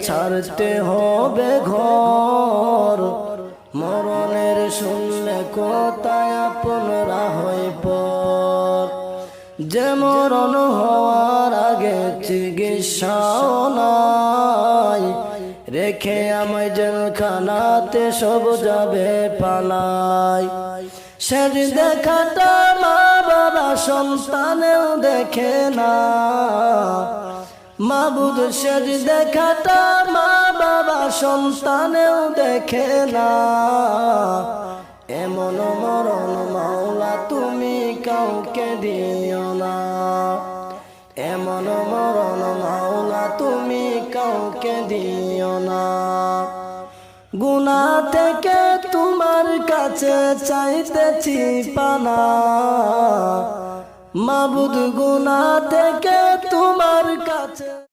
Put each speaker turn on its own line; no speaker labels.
ছাড়তে হবে ঘর। মরণের শুনলে কোথায় আপনারা হয়ে পর। যে মরণ হওয়ার আগে চিকিৎসাও নাই। রেখে আমায় জেলখানাতে সব যাবে পালাই। শেষ দেখাটা মা বাবা সন্তানেও দেখে না। মাবুদ শেষ দেখাটা মা বাবা সন্তানেও দেখে না। এমন মরণ মাওলা তুমি কাউকে দিও না। এমন মরণ মাওলা তুমি কাউকে দিও না। গুনা থেকে তোমার কাছে চাইতেছি পানা। মাবুদ গুনা থেকে out.